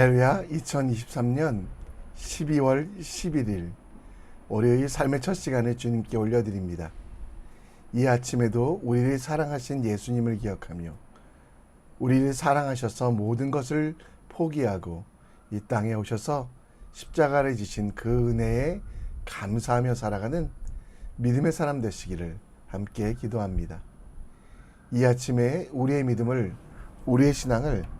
할렐루야 2023년 12월 11일 월요일 삶의 첫 시간에 주님께 올려드립니다. 이 아침에도 우리를 사랑하신 예수님을 기억하며 우리를 사랑하셔서 모든 것을 포기하고 이 땅에 오셔서 십자가를 지신 그 은혜에 감사하며 살아가는 믿음의 사람 되시기를 함께 기도합니다. 이 아침에 우리의 믿음을 우리의 신앙을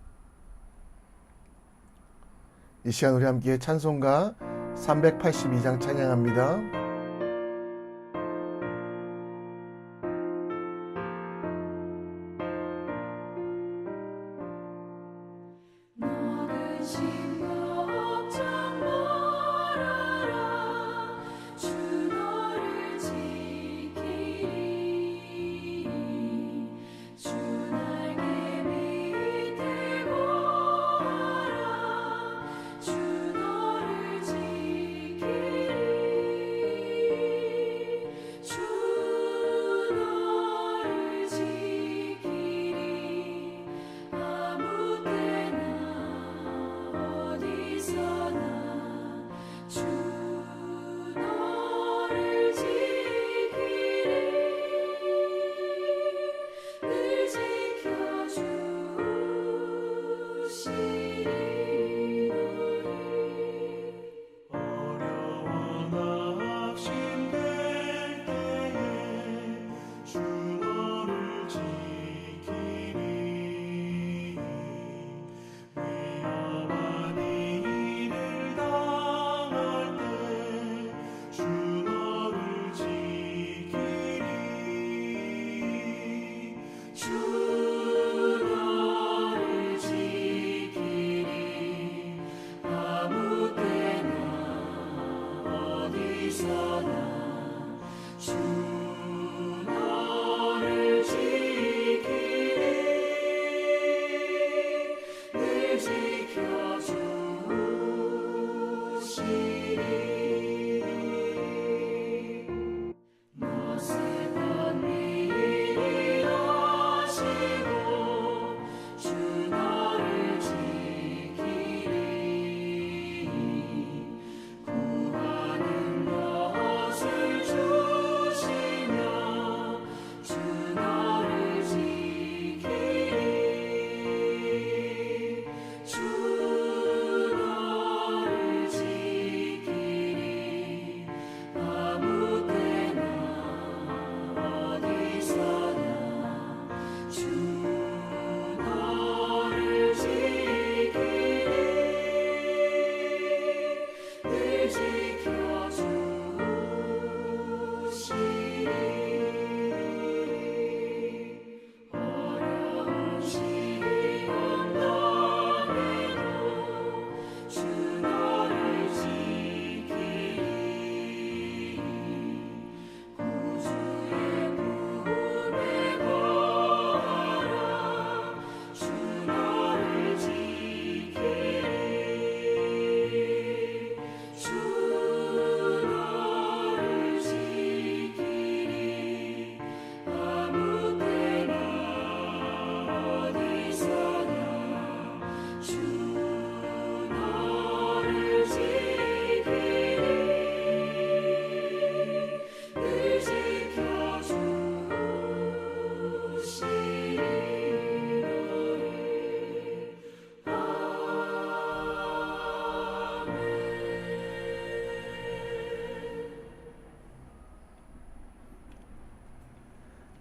이 시간 우리 함께 찬송가 382장 찬양합니다.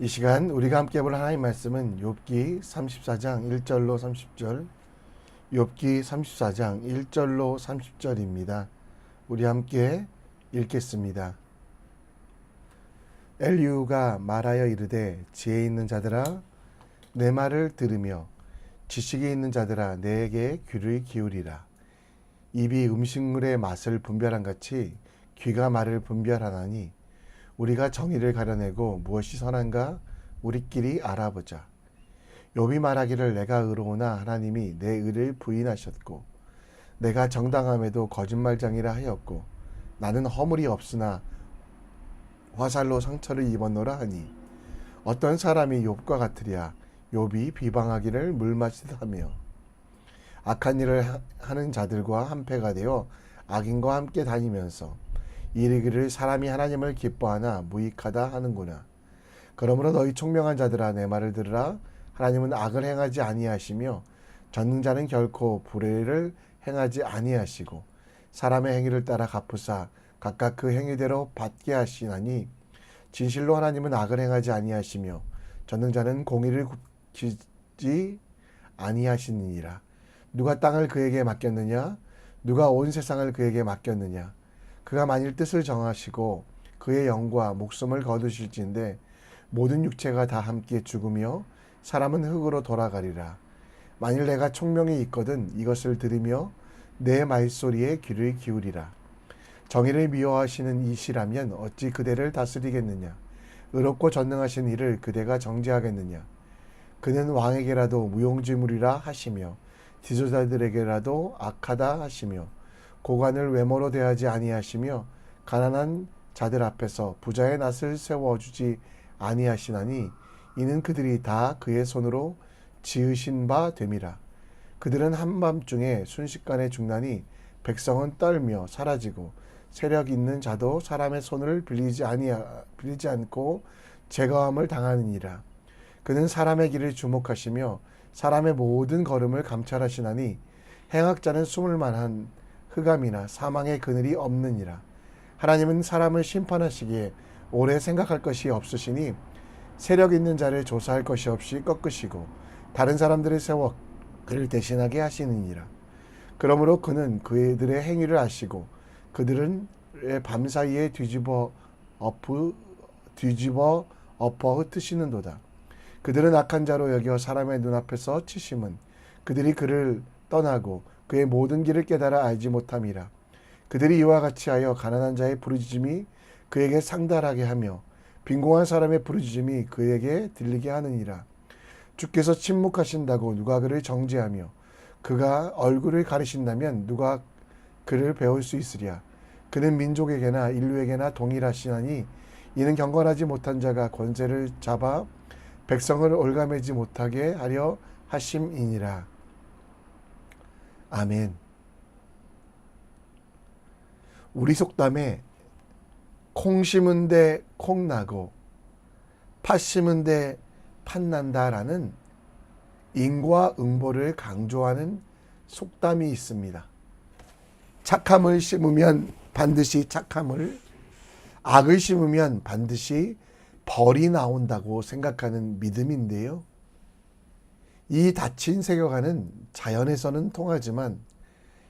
이 시간 우리가 함께 볼 하나님 말씀은 욥기 34장 1절로 30절 욥기 34장 1절로 30절입니다. 우리 함께 읽겠습니다. 엘리우가 말하여 이르되 지혜 있는 자들아 내 말을 들으며 지식이 있는 자들아 내게 귀를 기울이라 입이 음식물의 맛을 분별한 같이 귀가 말을 분별하나니 우리가 정의를 가려내고 무엇이 선한가? 우리끼리 알아보자. 욥이 말하기를 내가 의로우나 하나님이 내 의를 부인하셨고 내가 정당함에도 거짓말장이라 하였고 나는 허물이 없으나 화살로 상처를 입었노라 하니 어떤 사람이 욥과 같으랴. 욥이 비방하기를 물 마시듯 하며. 악한 일을 하- 하는 자들과 한패가 되어 악인과 함께 다니면서 이르기를 사람이 하나님을 기뻐하나 무익하다 하는구나. 그러므로 너희 총명한 자들아 내 말을 들으라. 하나님은 악을 행하지 아니하시며 전능자는 결코 불의를 행하지 아니하시고 사람의 행위를 따라 갚으사 각각 그 행위대로 받게 하시나니 진실로 하나님은 악을 행하지 아니하시며 전능자는 공의를 굽히지 아니하시니라. 누가 땅을 그에게 맡겼느냐? 누가 온 세상을 그에게 맡겼느냐? 그가 만일 뜻을 정하시고 그의 영과 목숨을 거두실진데 모든 육체가 다 함께 죽으며 사람은 흙으로 돌아가리라. 만일 내가 총명이 있거든 이것을 들으며 내 말소리에 귀를 기울이라. 정의를 미워하시는 이시라면 어찌 그대를 다스리겠느냐? 의롭고 전능하신 이를 그대가 정죄하겠느냐? 그는 왕에게라도 무용지물이라 하시며 지도자들에게라도 악하다 하시며 고관을 외모로 대하지 아니하시며 가난한 자들 앞에서 부자의 낯을 세워주지 아니하시나니 이는 그들이 다 그의 손으로 지으신 바 됨이라. 그들은 한밤중에 순식간에 죽나니 백성은 떨며 사라지고 세력 있는 자도 사람의 손을 빌리지 아니하 빌리지 않고 제거함을 당하느니라. 그는 사람의 길을 주목하시며 사람의 모든 걸음을 감찰하시나니 행악자는 숨을 만한 흑암이나 사망의 그늘이 없느니라. 하나님은 사람을 심판하시기에 오래 생각할 것이 없으시니 세력 있는 자를 조사할 것이 없이 꺾으시고 다른 사람들을 세워 그를 대신하게 하시느니라. 그러므로 그는 그들의 행위를 아시고 그들은 밤 사이에 뒤집어 엎어 뒤집어 엎어 흩으시는도다. 그들은 악한 자로 여겨 사람의 눈앞에서 치심은 그들이 그를 떠나고 그의 모든 길을 깨달아 알지 못함이라. 그들이 이와 같이 하여 가난한 자의 부르짖음이 그에게 상달하게 하며 빈공한 사람의 부르짖음이 그에게 들리게 하느니라. 주께서 침묵하신다고 누가 그를 정죄하며 그가 얼굴을 가리신다면 누가 그를 배울 수 있으랴. 그는 민족에게나 인류에게나 동일하시나니 이는 경건하지 못한 자가 권세를 잡아 백성을 올가매지 못하게 하려 하심이니라. 아멘. 우리 속담에 콩 심은 데 콩 나고 팥 심은 데 팥 난다라는 인과 응보를 강조하는 속담이 있습니다. 착함을 심으면 반드시 착함을, 악을 심으면 반드시 벌이 나온다고 생각하는 믿음인데요. 이 닫힌 세계관은 자연에서는 통하지만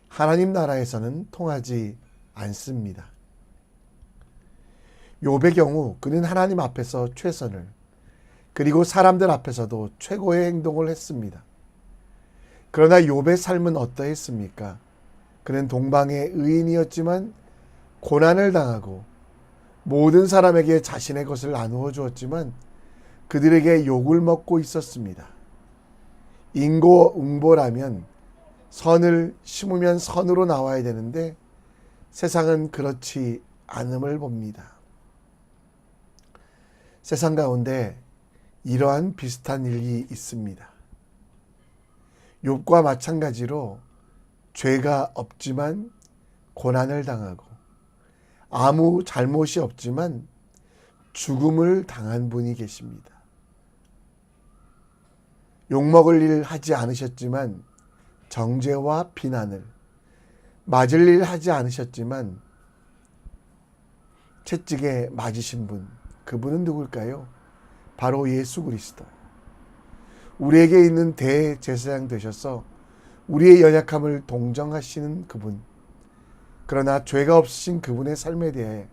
하나님 나라에서는 통하지 않습니다. 욥의 경우 그는 하나님 앞에서 최선을 그리고 사람들 앞에서도 최고의 행동을 했습니다. 그러나 욥의 삶은 어떠했습니까? 그는 동방의 의인이었지만 고난을 당하고 모든 사람에게 자신의 것을 나누어 주었지만 그들에게 욕을 먹고 있었습니다. 인고응보라면 선을 심으면 선으로 나와야 되는데 세상은 그렇지 않음을 봅니다. 세상 가운데 이러한 비슷한 일이 있습니다. 욥과 마찬가지로 죄가 없지만 고난을 당하고 아무 잘못이 없지만 죽음을 당한 분이 계십니다. 욕먹을 일 하지 않으셨지만 정죄와 비난을 맞을 일 하지 않으셨지만 채찍에 맞으신 분 그분은 누굴까요? 바로 예수 그리스도. 우리에게 있는 대제사장 되셔서 우리의 연약함을 동정하시는 그분. 그러나 죄가 없으신 그분의 삶에 대해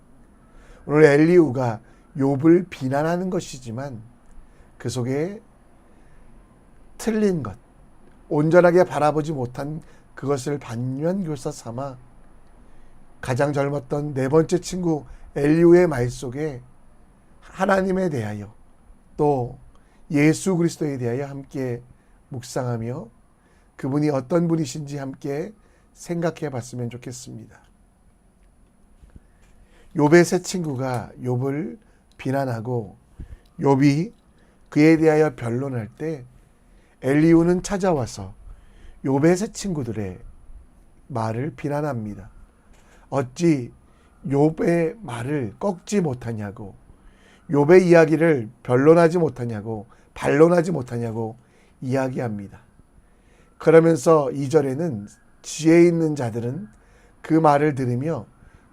오늘 엘리우가 욥을 비난하는 것이지만 그 속에 틀린 것, 온전하게 바라보지 못한 그것을 반면교사 삼아 가장 젊었던 네 번째 친구 엘리우의 말 속에 하나님에 대하여 또 예수 그리스도에 대하여 함께 묵상하며 그분이 어떤 분이신지 함께 생각해 봤으면 좋겠습니다. 욥의 세 친구가 욥을 비난하고 욥이 그에 대하여 변론할 때 엘리우는 찾아와서 욥의 세 친구들의 말을 비난합니다. 어찌 욥의 말을 꺾지 못하냐고 욥의 이야기를 변론하지 못하냐고 반론하지 못하냐고 이야기합니다. 그러면서 2절에는 지혜 있는 자들은 그 말을 들으며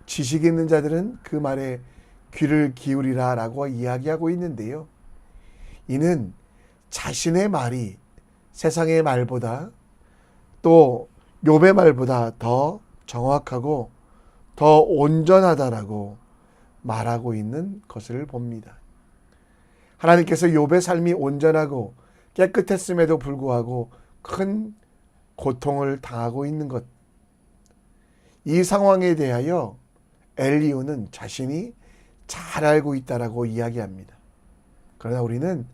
지식 있는 자들은 그 말에 귀를 기울이라 라고 이야기하고 있는데요. 이는 자신의 말이 세상의 말보다 또 욥의 말보다 더 정확하고 더 온전하다라고 말하고 있는 것을 봅니다. 하나님께서 욥의 삶이 온전하고 깨끗했음에도 불구하고 큰 고통을 당하고 있는 것. 이 상황에 대하여 엘리오는 자신이 잘 알고 있다라고 이야기합니다. 그러나 우리는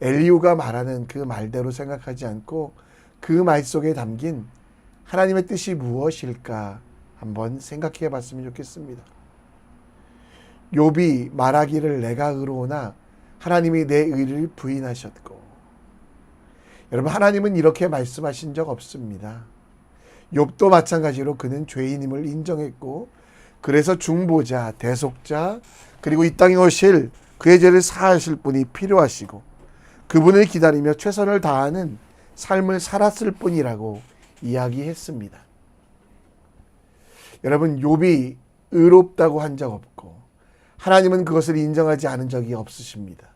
엘리오가 말하는 그 말대로 생각하지 않고 그 말 속에 담긴 하나님의 뜻이 무엇일까 한번 생각해 봤으면 좋겠습니다. 욥이 말하기를 내가 의로우나 하나님이 내 의를 부인하셨고 여러분 하나님은 이렇게 말씀하신 적 없습니다. 욥도 마찬가지로 그는 죄인임을 인정했고 그래서 중보자, 대속자 그리고 이 땅에 오실 그의 죄를 사하실 분이 필요하시고 그분을 기다리며 최선을 다하는 삶을 살았을 뿐이라고 이야기했습니다. 여러분 욥이 의롭다고 한 적 없고 하나님은 그것을 인정하지 않은 적이 없으십니다.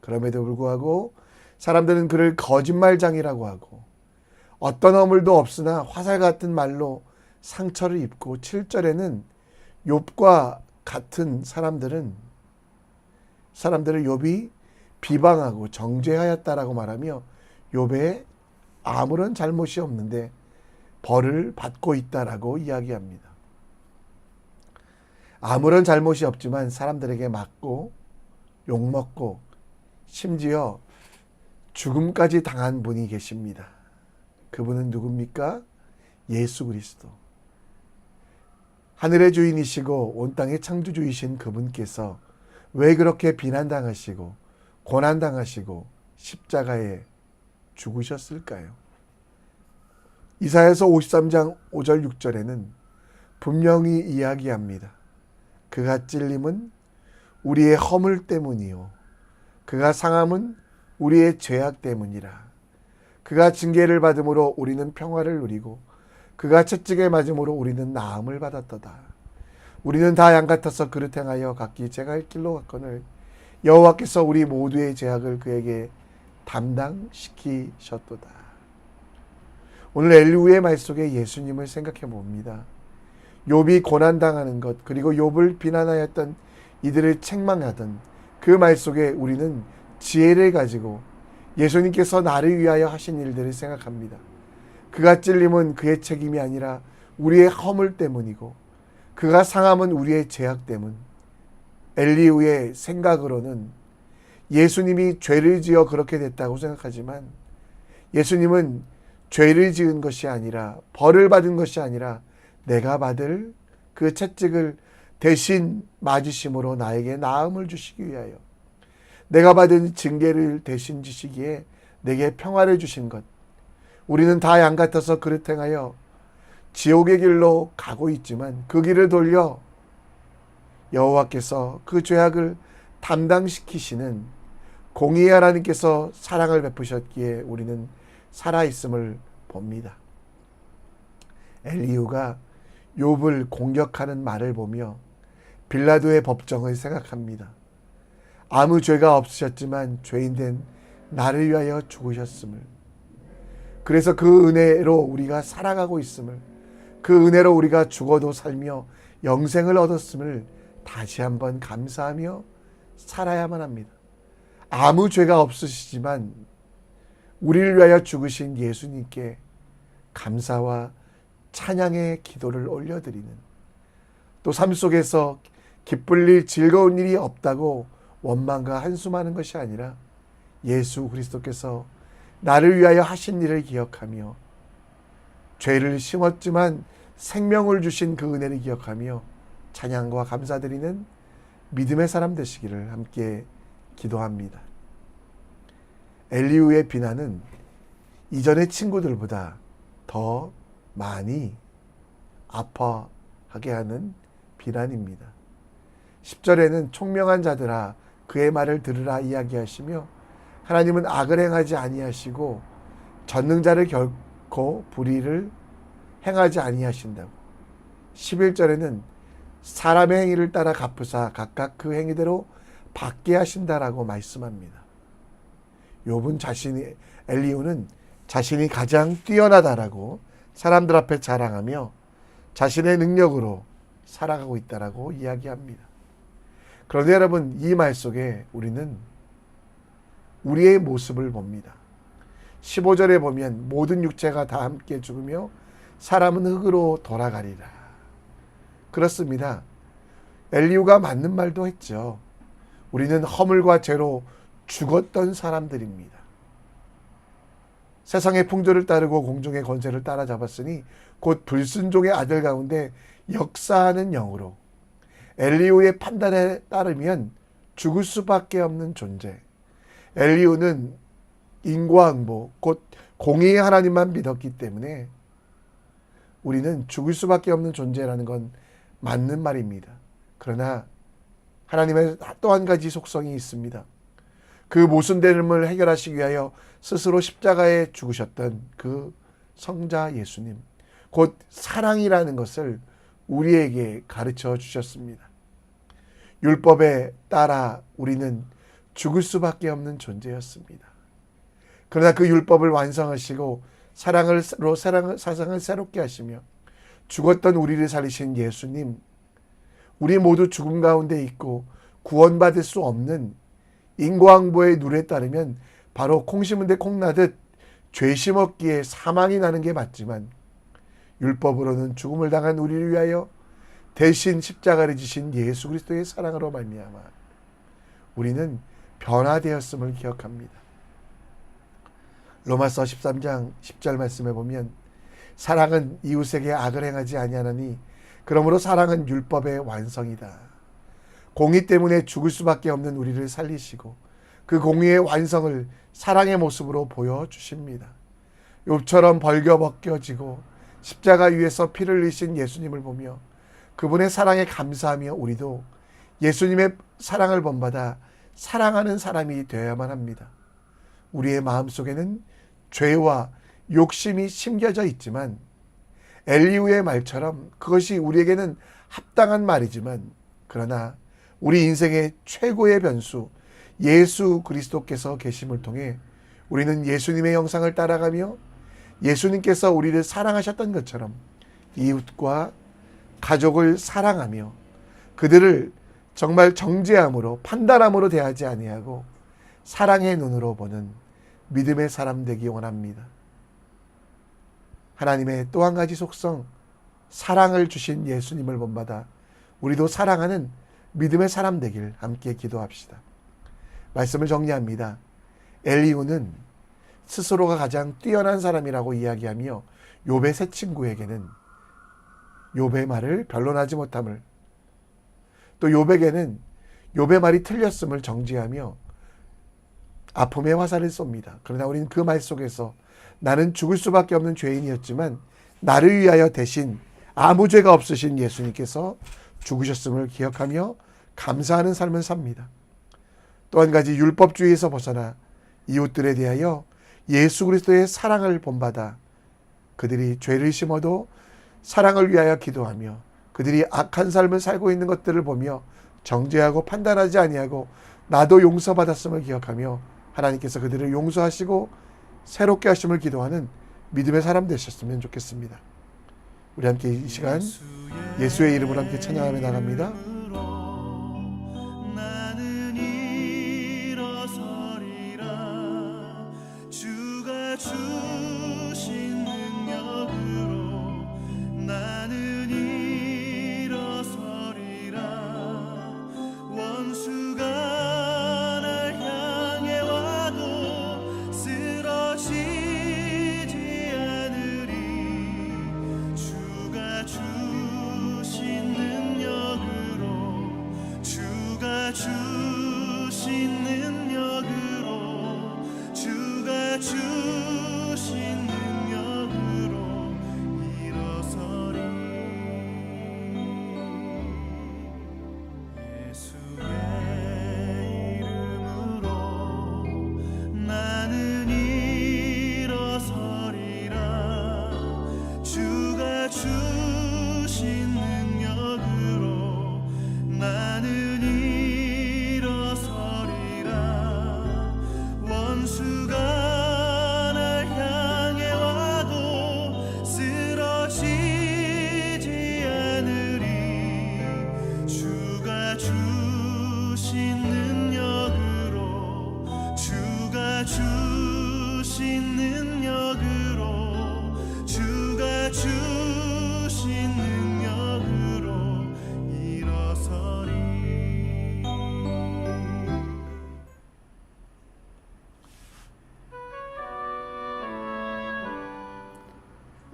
그럼에도 불구하고 사람들은 그를 거짓말장이라고 하고 어떤 허물도 없으나 화살 같은 말로 상처를 입고 7절에는 욥과 같은 사람들은 사람들을 욥이 비방하고 정죄하였다라고 말하며 욥의 아무런 잘못이 없는데 벌을 받고 있다라고 이야기합니다. 아무런 잘못이 없지만 사람들에게 맞고 욕먹고 심지어 죽음까지 당한 분이 계십니다. 그분은 누굽니까? 예수 그리스도. 하늘의 주인이시고 온 땅의 창조주이신 그분께서 왜 그렇게 비난당하시고 고난당하시고 십자가에 죽으셨을까요? 이사야서 53장 5절 6절에는 분명히 이야기합니다. 그가 찔림은 우리의 허물 때문이요. 그가 상함은 우리의 죄악 때문이라. 그가 징계를 받음으로 우리는 평화를 누리고 그가 채찍에 맞음으로 우리는 나음을 받았도다. 우리는 다 양 같아서 그릇 행하여 각기 할 길로 갔거늘 여호와께서 우리 모두의 죄악을 그에게 담당시키셨도다. 오늘 엘리우의 말 속에 예수님을 생각해 봅니다. 욥이 고난 당하는 것 그리고 욥을 비난하였던 이들을 책망하던 그 말 속에 우리는 지혜를 가지고 예수님께서 나를 위하여 하신 일들을 생각합니다. 그가 찔림은 그의 책임이 아니라 우리의 허물 때문이고 그가 상함은 우리의 죄악 때문. 엘리우의 생각으로는 예수님이 죄를 지어 그렇게 됐다고 생각하지만 예수님은 죄를 지은 것이 아니라 벌을 받은 것이 아니라 내가 받을 그 채찍을 대신 맞으심으로 나에게 나음을 주시기 위하여 내가 받은 징계를 대신 주시기에 내게 평화를 주신 것. 우리는 다 양 같아서 그릇 행하여 지옥의 길로 가고 있지만 그 길을 돌려 여호와께서 그 죄악을 담당시키시는 공의의 하나님께서 사랑을 베푸셨기에 우리는 살아 있음을 봅니다. 엘리우가 욥을 공격하는 말을 보며 빌라도의 법정을 생각합니다. 아무 죄가 없으셨지만 죄인된 나를 위하여 죽으셨음을 그래서 그 은혜로 우리가 살아가고 있음을 그 은혜로 우리가 죽어도 살며 영생을 얻었음을 다시 한번 감사하며 살아야만 합니다. 아무 죄가 없으시지만 우리를 위하여 죽으신 예수님께 감사와 찬양의 기도를 올려드리는 또 삶 속에서 기쁠 일 즐거운 일이 없다고 원망과 한숨하는 것이 아니라 예수 그리스도께서 나를 위하여 하신 일을 기억하며 죄를 심었지만 생명을 주신 그 은혜를 기억하며 찬양과 감사드리는 믿음의 사람 되시기를 함께 기도합니다. 엘리우의 비난은 이전의 친구들보다 더 많이 아파하게 하는 비난입니다. 10절에는 총명한 자들아 그의 말을 들으라 이야기하시며 하나님은 악을 행하지 아니하시고 전능자를 결코 불의를 행하지 아니하신다고. 11절에는 사람의 행위를 따라 갚으사 각각 그 행위대로 받게 하신다라고 말씀합니다. 욥은 자신이 엘리우는 자신이 가장 뛰어나다라고 사람들 앞에 자랑하며 자신의 능력으로 살아가고 있다라고 이야기합니다. 그런데 여러분 이 말 속에 우리는 우리의 모습을 봅니다. 15절에 보면 모든 육체가 다 함께 죽으며 사람은 흙으로 돌아가리라. 그렇습니다. 엘리우가 맞는 말도 했죠. 우리는 허물과 죄로 죽었던 사람들입니다. 세상의 풍조를 따르고 공중의 권세를 따라잡았으니 곧 불순종의 아들 가운데 역사하는 영으로 엘리우의 판단에 따르면 죽을 수밖에 없는 존재. 엘리우는 인과응보, 곧 공의의 하나님만 믿었기 때문에 우리는 죽을 수밖에 없는 존재라는 건 맞는 말입니다. 그러나 하나님의 또 한 가지 속성이 있습니다. 그 모순됨을 해결하시기 위하여 스스로 십자가에 죽으셨던 그 성자 예수님, 곧 사랑이라는 것을 우리에게 가르쳐 주셨습니다. 율법에 따라 우리는 죽을 수밖에 없는 존재였습니다. 그러나 그 율법을 완성하시고 사랑으로 사랑을, 사상을 새롭게 하시며 죽었던 우리를 살리신 예수님, 우리 모두 죽음 가운데 있고 구원받을 수 없는 인과응보의 룰에 따르면 바로 콩 심은 데 콩 나듯 죄 심었기에 사망이 나는 게 맞지만 율법으로는 죽음을 당한 우리를 위하여 대신 십자가를 지신 예수 그리스도의 사랑으로 말미암아 우리는 변화되었음을 기억합니다. 로마서 13장 10절 말씀에 보면 사랑은 이웃에게 악을 행하지 아니하나니 그러므로 사랑은 율법의 완성이다. 공의 때문에 죽을 수밖에 없는 우리를 살리시고 그 공의의 완성을 사랑의 모습으로 보여 주십니다. 욥처럼 벌겨벗겨지고 십자가 위에서 피를 흘리신 예수님을 보며 그분의 사랑에 감사하며 우리도 예수님의 사랑을 본받아 사랑하는 사람이 되어야만 합니다. 우리의 마음속에는 죄와 욕심이 심겨져 있지만 엘리우의 말처럼 그것이 우리에게는 합당한 말이지만 그러나 우리 인생의 최고의 변수 예수 그리스도께서 계심을 통해 우리는 예수님의 형상을 따라가며 예수님께서 우리를 사랑하셨던 것처럼 이웃과 가족을 사랑하며 그들을 정말 정죄함으로 판단함으로 대하지 아니하고 사랑의 눈으로 보는 믿음의 사람 되기 원합니다. 하나님의 또 한 가지 속성 사랑을 주신 예수님을 본받아 우리도 사랑하는 믿음의 사람 되길 함께 기도합시다. 말씀을 정리합니다. 엘리우는 스스로가 가장 뛰어난 사람이라고 이야기하며 욥의 세 친구에게는 욥의 말을 변론하지 못함을 또 욥에게는 욥의 말이 틀렸음을 정지하며 아픔의 화살을 쏩니다. 그러나 우리는 그 말 속에서 나는 죽을 수밖에 없는 죄인이었지만 나를 위하여 대신 아무 죄가 없으신 예수님께서 죽으셨음을 기억하며 감사하는 삶을 삽니다. 또 한 가지 율법주의에서 벗어나 이웃들에 대하여 예수 그리스도의 사랑을 본받아 그들이 죄를 심어도 사랑을 위하여 기도하며 그들이 악한 삶을 살고 있는 것들을 보며 정죄하고 판단하지 아니하고 나도 용서받았음을 기억하며 하나님께서 그들을 용서하시고 새롭게 하심을 기도하는 믿음의 사람 되셨으면 좋겠습니다. 우리 함께 이 시간 예수의 이름으로 함께 찬양하며 나갑니다.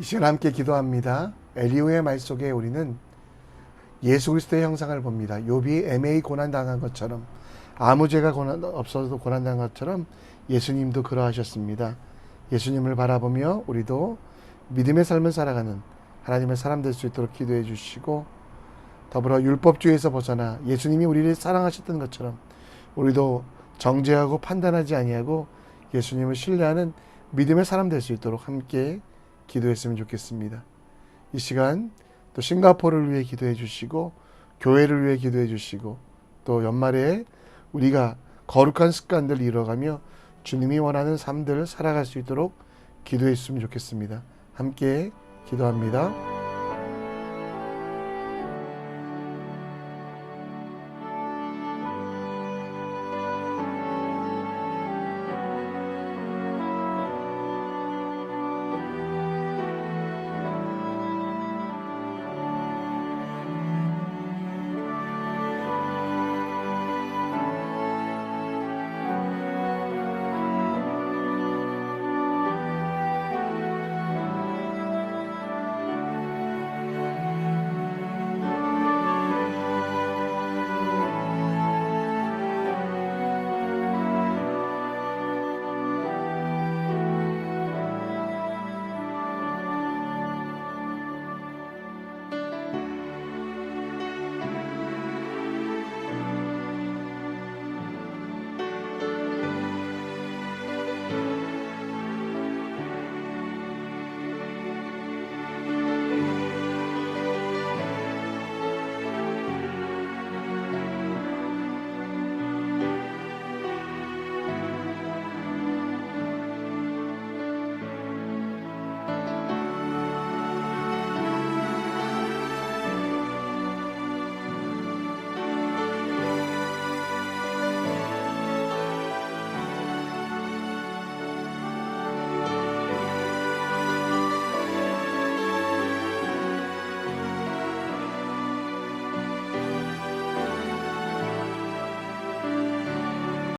시간 함께 기도합니다. 엘리후의 말 속에 우리는 예수 그리스도의 형상을 봅니다. 욥이 애매히 고난 당한 것처럼 아무 죄가 고난 없어도 고난 당한 것처럼 예수님도 그러하셨습니다. 예수님을 바라보며 우리도 믿음의 삶을 살아가는 하나님의 사람 될 수 있도록 기도해 주시고 더불어 율법주의에서 벗어나 예수님이 우리를 사랑하셨던 것처럼 우리도 정죄하고 판단하지 아니하고 예수님을 신뢰하는 믿음의 사람 될 수 있도록 함께 기도했으면 좋겠습니다. 이 시간 또 싱가포르를 위해 기도해 주시고 교회를 위해 기도해 주시고 또 연말에 우리가 거룩한 습관들 이뤄가며 주님이 원하는 삶들을 살아갈 수 있도록 기도했으면 좋겠습니다. 함께 기도합니다.